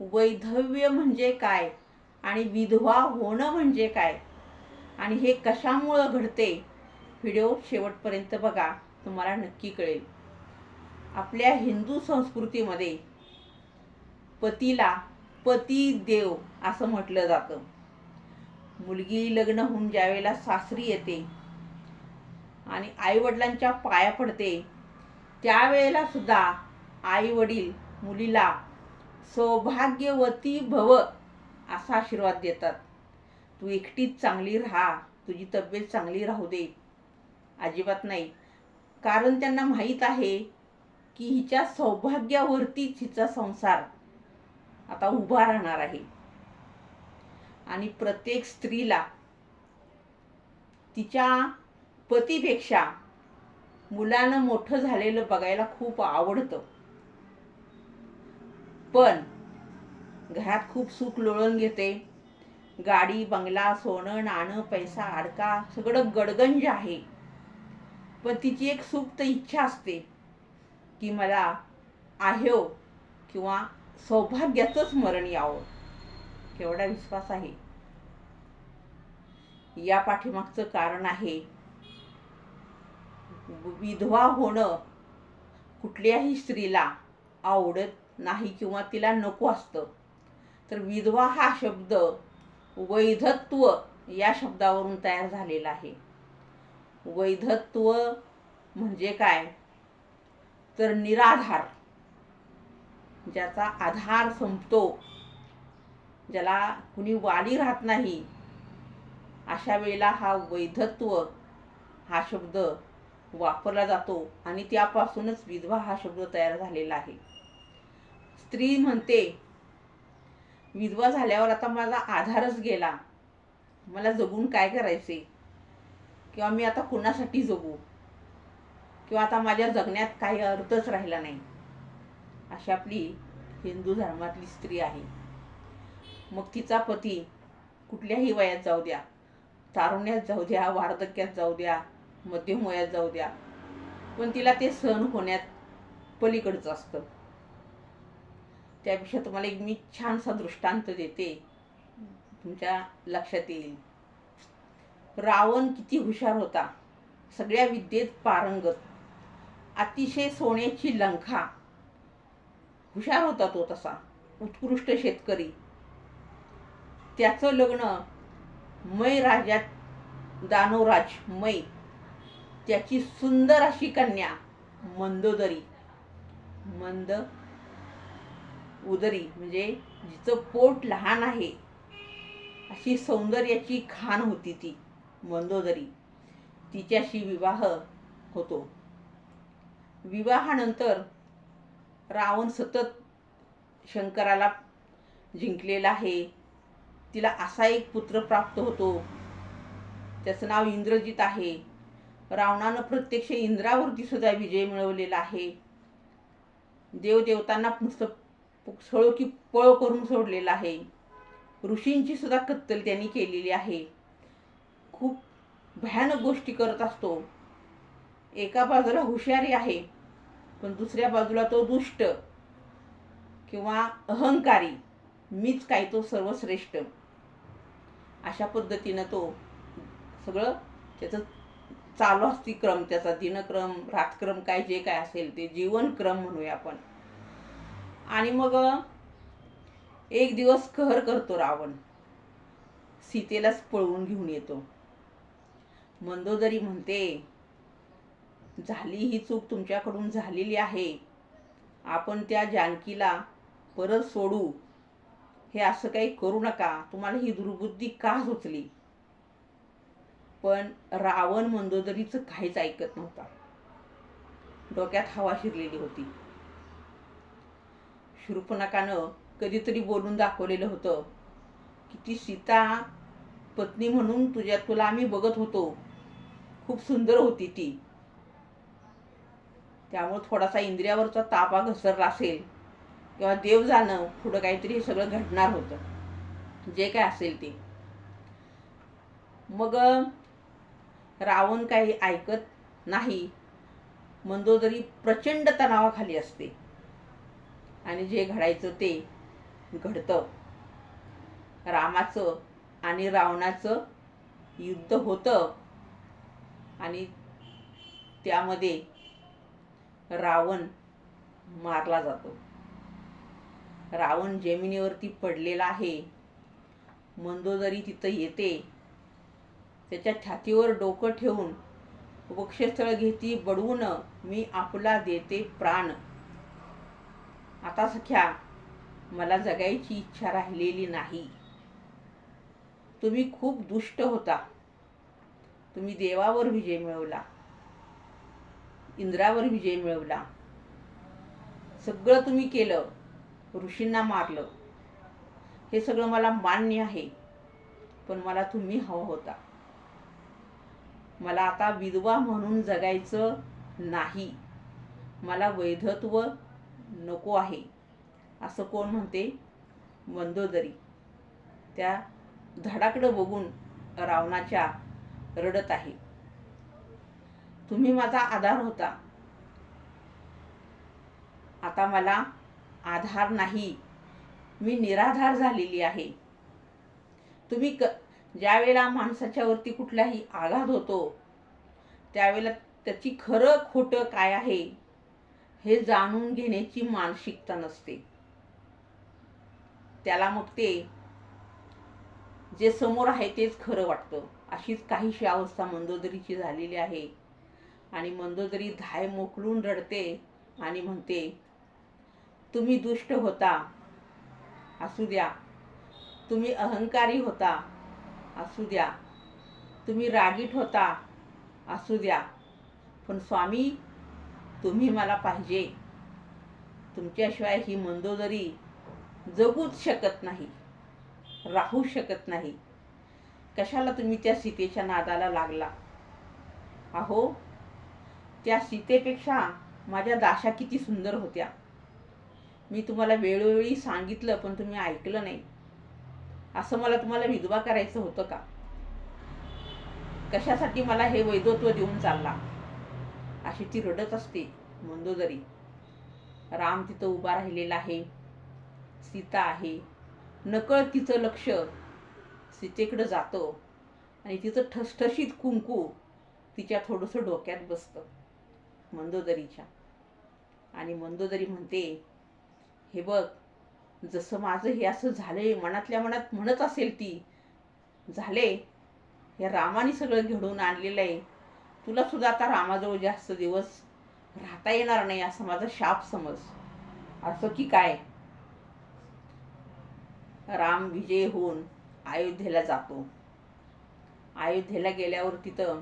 वैधव्य म्हणजे काय आणि विधवा होणं म्हणजे काय आणि हे कशामुळं घडते व्हिडिओ शेवटपर्यंत बघा तुम्हाला नक्की कळेल. आपल्या हिंदू संस्कृतीमध्ये पतीला पती देव असं म्हटलं जातं. मुलगी लग्न होऊन ज्यावेळेला सासरी येते आणि आईवडिलांच्या पाया पडते त्यावेळेला सुद्धा आई वडील मुलीला सौभाग्यवती भव असा आशीर्वाद देतात. तू एकटीच चांगली राहा. तुझी तब्येत चांगली राहू दे. अजिबात नाही. कारण त्यांना माहीत आहे की हिच्या सौभाग्यावरतीच हिचा संसार आता उभा राहणार आहे. आणि प्रत्येक स्त्रीला तिच्या पतीपेक्षा मुलानं मोठं झालेलं बघायला खूप आवडतं. पण घरात खूप सुख लोळून घेते. गाडी बंगला सोनं नाणं पैसा अडका सगळं गडगंज आहे. पण तिची एक सुप्त इच्छा असते की मला आहो किंवा सौभाग्याचंच मरण यावं. केवढा विश्वास आहे. या पाठीमागचं कारण आहे विधवा होणं कुठल्याही स्त्रीला आवडत नाही किंवा तिला नको असतं. तर विधवा हा शब्द वैधत्व या शब्दावरून तयार झालेला आहे. वैधत्व म्हणजे काय? तर निराधार. ज्याचा आधार संपतो ज्याला कुणी वाली राहत नाही अशा वेळेला हा वैधत्व हा शब्द वापरला जातो आणि त्यापासूनच विधवा हा शब्द तयार झालेला आहे. स्त्री म्हणते विधवा झाल्यावर आता माझा आधारच गेला. मला जगून काय करायचे? किंवा मी आता कुणासाठी जगू? किंवा आता माझ्या जगण्यात काही अर्थच राहिला नाही. अशी आपली हिंदू धर्मातली स्त्री आहे. मग तिचा पती कुठल्याही वयात जाऊ द्या. तारुण्यात जाऊ द्या वार्धक्यात जाऊ द्या मध्यम वयात जाऊ द्या. पण तिला ते सहन होण्यात पलीकडचं असतं. त्यापेक्षा तुम्हाला एक मी छानसा दृष्टांत देते. तुमच्या लक्षात येईल. रावण किती हुशार होता. सगळ्या विद्येत पारंगत. अतिशय सोन्याची लंखा. हुशार होता तो तसा. उत्कृष्ट शेतकरी. त्याचं लग्न मै राजात दानोराज मै त्याची सुंदर अशी कन्या मंदोदरी. मंद उदरी म्हणजे जिचं पोट लहान आहे अशी सौंदर्याची खाण होती ती मंदोदरी. तिच्याशी विवाह होतो. विवाहानंतर रावण सतत शंकराला जिंकलेला आहे. तिला असा एक पुत्र प्राप्त होतो. त्याचं नाव इंद्रजित आहे. रावणानं प्रत्यक्ष इंद्रावरती सुद्धा विजय मिळवलेला आहे. देवदेवतांना नुसतं सळो की पळ करून सोडलेला आहे. ऋषींची सुद्धा कत्तल त्यांनी केलेली आहे. खूप भयानक गोष्टी करत असतो. एका बाजूला हुशारी आहे पण दुसऱ्या बाजूला तो दुष्ट किंवा अहंकारी. मीच काय तो सर्वश्रेष्ठ. अशा पद्धतीनं तो सगळं त्याचं चालू असती क्रम त्याचा दिनक्रम रातक्रम काय जे काय असेल ते जीवनक्रम म्हणूया आपण. आणि मग एक दिवस कहर करतो रावण. सीतेलाच पळवून घेऊन येतो. मंदोदरी म्हणते झाली ही चूक तुमच्याकडून झालेली आहे. आपण त्या जानकीला परत सोडू. हे असं काही करू नका. तुम्हाला ही दुर्बुद्धी का सुचली पण रावण मंदोदरीचं काहीच ऐकत नव्हता. डोक्यात हवा शिरलेली होती. शूर्पणखानं कधीतरी बोलून दाखवलेलं होतं की ती सीता पत्नी म्हणून तुझ्या तुला आम्ही बघत होतो. खूप सुंदर होती ती. त्यामुळे थोडासा इंद्रियावरचा तापा घसरला असेल किंवा देव जाणं पुढं काहीतरी हे सगळं घडणार होतं. जे काय असेल ते. मग रावण काही ऐकत नाही. मंदोदरी प्रचंड तणावाखाली असते. आणि जे घडायचं ते घडतं. रामाचं आणि रावणाचं युद्ध होतं. आणि त्यामध्ये रावण मारला जातो. रावण जमिनीवरती पडलेला आहे. मंदोदरी तिथं येते. त्याच्या छातीवर डोकं ठेवून वक्षस्थळ घेती बडवून मी आपला देते प्राण. आता सख्या मला जगायची इच्छा राहिलेली नाही. तुम्ही खूप दुष्ट होता. तुम्ही देवावर विजय मिळवला. इंद्रावर विजय मिळवला. सगळं तुम्ही केलं. ऋषींना मारलं. हे सगळं मला मान्य आहे. पण मला तुम्ही हवा होता. मला आता विधवा म्हणून जगायचं नाही. मला वैधत्व नको आहे. असं कोण म्हणते? मंदोदरी. त्या झाडाकडं बघून रावणाच्या रडत आहे. तुम्ही माझा आधार होता. आता मला आधार नाही. मी निराधार झालेली आहे. तुम्ही क ज्या वेळेला कुठलाही आघात होतो त्यावेळेला त्याची खरं खोटं काय आहे? हे जाणून घेण्याची मानसिकता नसते. त्याला मग ते जे समोर आहे तेच खरं वाटतं. अशीच काहीशी अवस्था मंदोदरीची झालेली आहे. आणि मंदोदरी धाय मोकलून रडते आणि म्हणते तुम्ही दुष्ट होता. असू द्या. तुम्ही अहंकारी होता. असू द्या. तुम्ही रागीट होता. असू द्या. पण स्वामी तुम्ही मला पाहिजे. तुमच्याशिवाय ही मंदोदरी जगूच शकत नाही राहू शकत नाही. कशाला तुम्ही त्या सीतेच्या नादाला लागला? अहो त्या सीतेपेक्षा माझ्या दाशा किती सुंदर होत्या. मी तुम्हाला वेळोवेळी सांगितलं पण तुम्ही ऐकलं नाही. असं मला तुम्हाला विधवा करायचं होतं का? कशासाठी मला हे वैधत्व देऊन चालला? अशी ती रडत असते मंदोदरी राम तिथं उभा राहिलेला आहे. सीता आहे. नकळ तिचं लक्ष सीतेकडं जातं आणि तिचं ठसठशीत कुंकू तिच्या थोडंसं डोक्यात बसतं मंदोदरीच्या आणि मंदोदरी म्हणते हे बघ जसं माझं हे असं झालंय मनातल्या मनात म्हणत असेल ती झाले या रामाने सगळं घडवून आणलेलं आहे. तुला सुद्धा आता रामाजवळ जास्त दिवस राहता येणार नाही असं माझा शाप समज. असं की काय? राम विजय होऊन अयोध्येला जातो. अयोध्येला गेल्यावर तिथं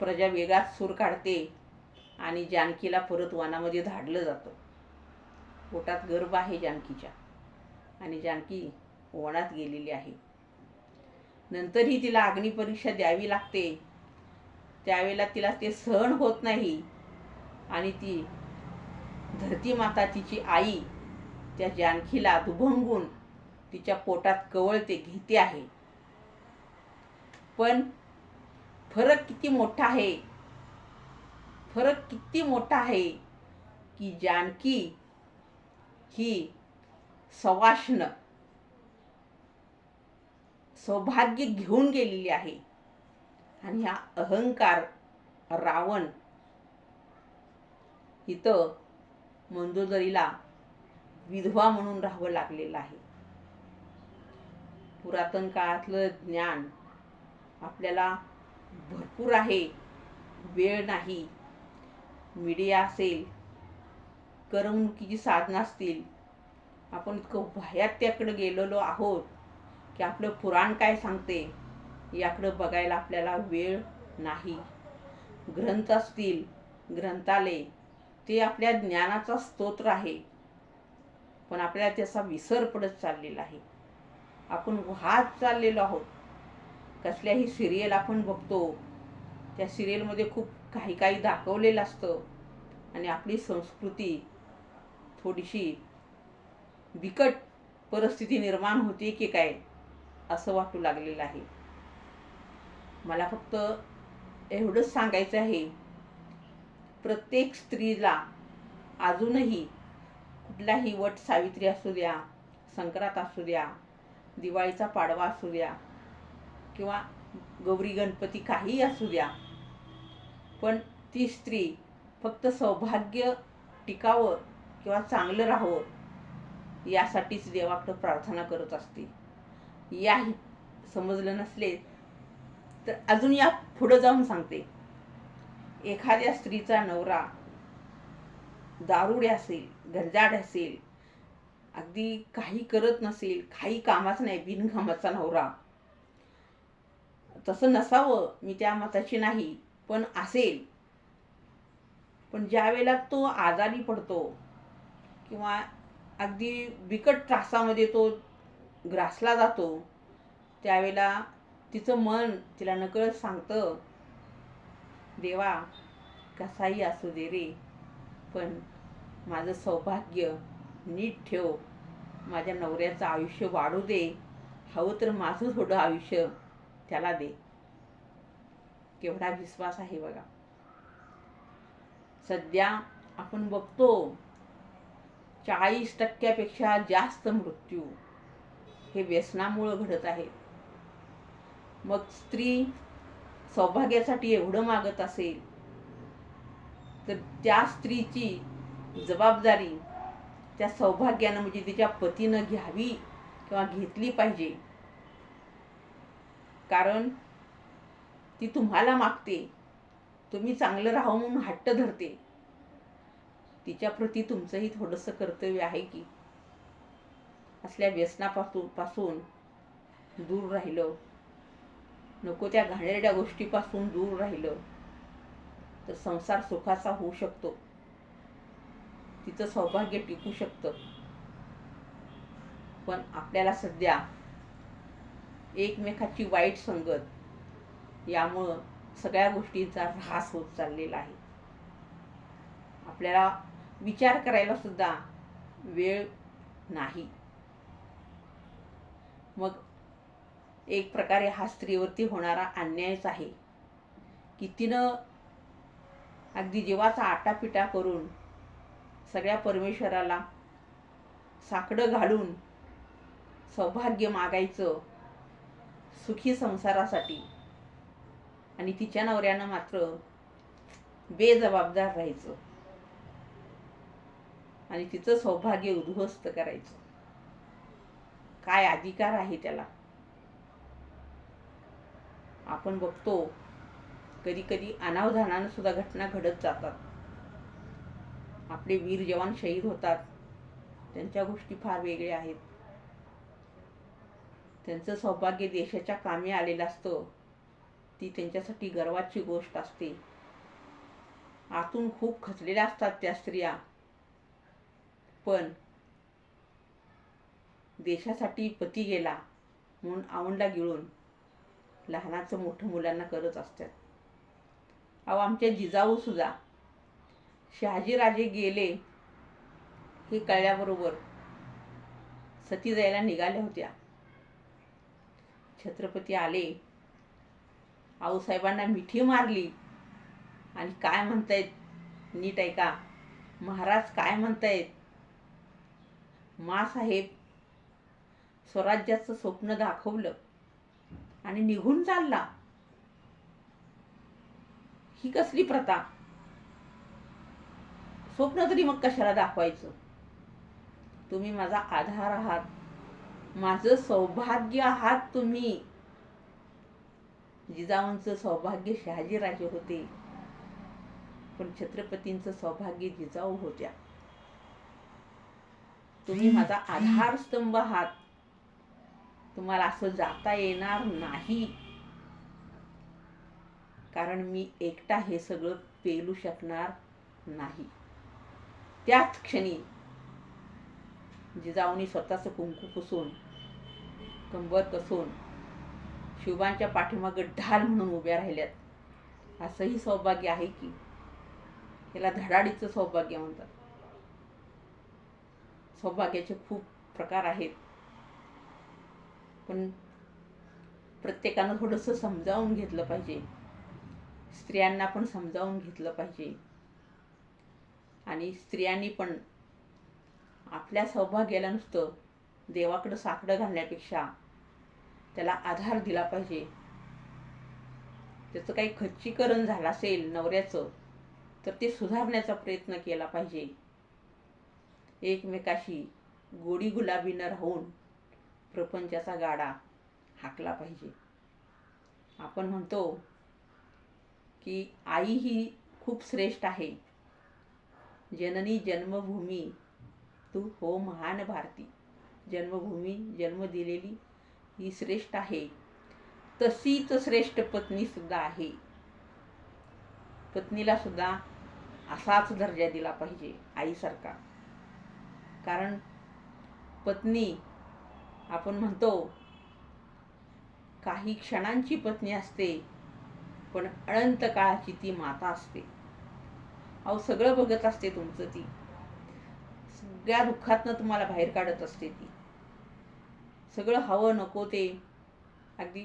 प्रजा वेगात सूर काढते आणि जानकीला परत वनामध्ये धाडलं जातं. पोटात गर्भ आहे जानकीच्या आणि जानकी वनात गेलेली आहे. नंतरही तिला अग्निपरीक्षा द्यावी लागते. त्यावेळेला तिला ते सहन होत नाही. आणि ती धरती माता तिची आई त्या जानकीला दुभंगून तिच्या पोटात कवळते घेते आहे. पण फरक किती मोठा आहे? फरक किती मोठा आहे की जानकी ही सवाष्ण सौभाग्य घेऊन गेलेली आहे. आणि हा अहंकार रावण इथं मंदोदरीला विधवा म्हणून राहावं लागलेलं आहे. पुरातन काळातलं ज्ञान आपल्याला भरपूर आहे. वेळ नाही. मीडिया असेल करमणुकीची साधनं असतील आपण इतकं भयात्याकडे गेलेलो आहोत की आपलं पुराण काय सांगते? याकडं बघायला आपल्याला वेळ नाही. ग्रंथ असतील ग्रंथालय ते आपल्या ज्ञानाचा स्तोत्र आहे. पण आपल्याला त्याचा विसर पडत चाललेला आहे. आपण वाहत चाललेलो आहोत. कसल्याही सिरियल आपण बघतो त्या सिरियलमध्ये खूप काही काही दाखवलेलं असतं. आणि आपली संस्कृती थोडीशी बिकट परिस्थिती निर्माण होते की काय असं वाटू लागलेलं आहे. मला फक्त एवढंच सांगायचं आहे प्रत्येक स्त्रीला अजूनही कुठलाही वट सावित्री असू द्या संक्रांत असू द्या दिवाळीचा पाडवा असू द्या किंवा गौरी गणपती काहीही असू द्या पण ती स्त्री फक्त सौभाग्य टिकावं किंवा चांगलं राहावं यासाठीच देवाकडं प्रार्थना करत असते. याही समजलं नसले तर अजून या पुढं जाऊन सांगते. एखाद्या स्त्रीचा नवरा दारुडे असेल गंजाड असेल अगदी काही करत नसेल काही कामाच नाही बिनकामाचा नवरा. तसं नसावं मी त्या मताची नाही पण असेल. पण ज्या वेळेला तो आजारी पडतो किंवा अगदी बिकट त्रासामध्ये तो ग्रासला जातो त्यावेळेला तिचं मन तिला नकळत सांगतं देवा कसाही असू दे रे पण माझं सौभाग्य नीट ठेव. माझ्या नवऱ्याचं आयुष्य वाढू दे. हवं तर माझं थोडं आयुष्य त्याला दे. केवढा विश्वास आहे बघा. सध्या आपण बघतो चाळीस टक्क्यापेक्षा जास्त मृत्यू हे व्यसनामुळं घडत आहेत मग स्त्री सौभाग्यासाठी एवढं मागत असेल तर त्या स्त्रीची जबाबदारी त्या सौभाग्यानं म्हणजे तिच्या पतीनं घ्यावी किंवा घेतली पाहिजे. कारण ती तुम्हाला मागते. तुम्ही चांगलं राहावं म्हणून हट्ट धरते. तिच्याप्रती तुमचंही थोडंसं कर्तव्य आहे की असल्या व्यसनापासून पासून दूर राहिलं. नको त्या घाणेरड्या गोष्टीपासून दूर राहिलं. तर संसार सुखाचा होऊ शकतो. तिचं सौभाग्य टिकू शकतं. पण आपल्याला सध्या एकमेकाची वाईट संगत यामुळं सगळ्या गोष्टींचा ऱ्हास होत चाललेला आहे. आपल्याला विचार करायला सुद्धा वेळ नाही. मग एक प्रकारे हा स्त्रीवरती होणारा अन्यायच आहे. की तिनं अगदी जीवाचा आटापिटा करून सगळ्या परमेश्वराला साकडं घालून सौभाग्य मागायचं सुखी संसारासाठी. आणि तिच्या नवऱ्यानं मात्र बेजबाबदार राहायचं. आणि तिचं सौभाग्य उद्ध्वस्त करायचं. काय अधिकार आहे त्याला? आपण बघतो कधी कधी अनावधानानं सुद्धा घटना घडत जातात. आपले वीर जवान शहीद होतात. त्यांच्या गोष्टी फार वेगळ्या आहेत. त्यांचं सौभाग्य देशाच्या कामी आलेलं असतं. ती त्यांच्यासाठी गर्वाची गोष्ट असते. आतून खूप खचलेल्या असतात त्या स्त्रिया. पण देशासाठी पती गेला म्हणून आवंडा गिळून. लहानाचं मोठं मुलांना करत असतात. अहो आमच्या जिजाऊ सुद्धा शहाजीराजे गेले हे कळल्याबरोबर सती जायला निघाल्या होत्या. छत्रपती आले. आऊसाहेबांना मिठी मारली. आणि काय म्हणतायत? नीट ऐका. महाराज काय म्हणतायत? मासाहेब स्वराज्याचं स्वप्न दाखवलं. आणि निघून चालला. ही कसली प्रथा? स्वप्न तरी मग कशाला दाखवायचं? तुम्ही माझा आधार आहात. माझं सौभाग्य आहात तुम्ही. जिजाऊंचं सौभाग्य शहाजीराजे होते. पण छत्रपतींचं सौभाग्य जिजाऊ होत्या. तुम्ही माझा आधारस्तंभ आहात. तुम्हाला असं जाता येणार नाही. कारण मी एकटा हे सगळं पेलू शकणार नाही. त्याच क्षणी जिजाऊनी स्वतःचं कुंकू पुसून कंबर कसून शिवबांच्या पाठीमागं ढाल म्हणून उभ्या राहिल्यात. असंही सौभाग्य आहे की याला धडाडीचं सौभाग्य म्हणतात. सौभाग्याचे खूप प्रकार आहेत. पण प्रत्येकानं थोडंसं समजावून घेतलं पाहिजे. स्त्रियांना पण समजावून घेतलं पाहिजे. आणि स्त्रियांनी पण आपल्या सौभाग्याला नुसतं देवाकडं साकडं घालण्यापेक्षा त्याला आधार दिला पाहिजे. त्याचं काही खच्चीकरण झालं असेल नवऱ्याचं तर ते सुधारण्याचा प्रयत्न केला पाहिजे. एकमेकाशी गोडी गुलाबीनं राहून प्रपंचाचा गाडा हाकला पाहिजे. आपण म्हणतो की आई ही खूप श्रेष्ठ आहे. जननी जन्मभूमी तू हो महान भारती. जन्मभूमी जन्म दिलेली ही श्रेष्ठ आहे. तशीच श्रेष्ठ पत्नीसुद्धा आहे. पत्नीलासुद्धा असाच दर्जा दिला पाहिजे आईसारखा. कारण पत्नी आपण म्हणतो काही क्षणांची पत्नी असते पण अनंत काळाची ती माता असते. अहो सगळं बघत असते तुमचं ती. सगळ्या दुःखातनं तुम्हाला बाहेर काढत असते ती. सगळं हवं नको ते. अगदी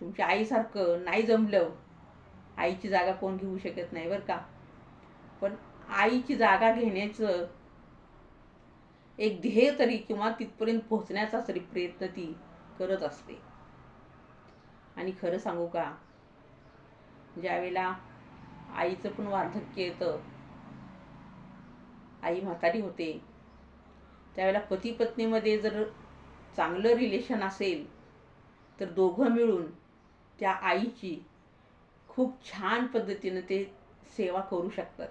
तुमच्या आईसारखं नाही जमलं आईची जागा कोण घेऊ शकत नाही बरं का. पण आईची जागा घेण्याचं एक ध्येय तरी किंवा तिथपर्यंत पोहोचण्याचा तरी प्रयत्न ती करत असते. आणि खरं सांगू का? ज्यावेळेला आईचं पण वार्धक्य येतं आई म्हातारी होते त्यावेळेला पती पत्नीमध्ये जर चांगलं रिलेशन असेल तर दोघं मिळून त्या आईची खूप छान पद्धतीनं ते सेवा करू शकतात.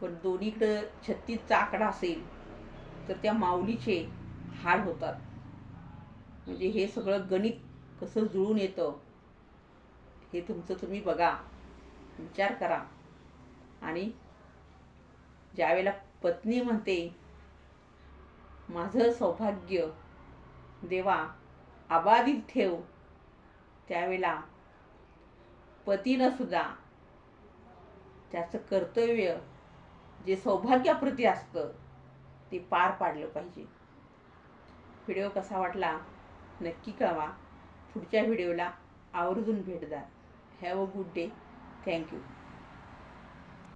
पण दोन्हीकडं छत्तीसचा आकडा असेल तर त्या माऊलीचे हाल होतात. म्हणजे हे सगळं गणित कसं जुळून येतं हे तुमचं तुम्ही बघा विचार करा. आणि ज्यावेळेला पत्नी म्हणते माझं सौभाग्य देवा अबाधित ठेव त्यावेळेला पतीनं सुद्धा त्याचं कर्तव्य जे सौभाग्याप्रती असतं ते पार पाडलं पाहिजे. व्हिडिओ कसा वाटला नक्की कळवा. पुढच्या व्हिडिओला आवर्जून भेट द्या. Have a good day. Thank you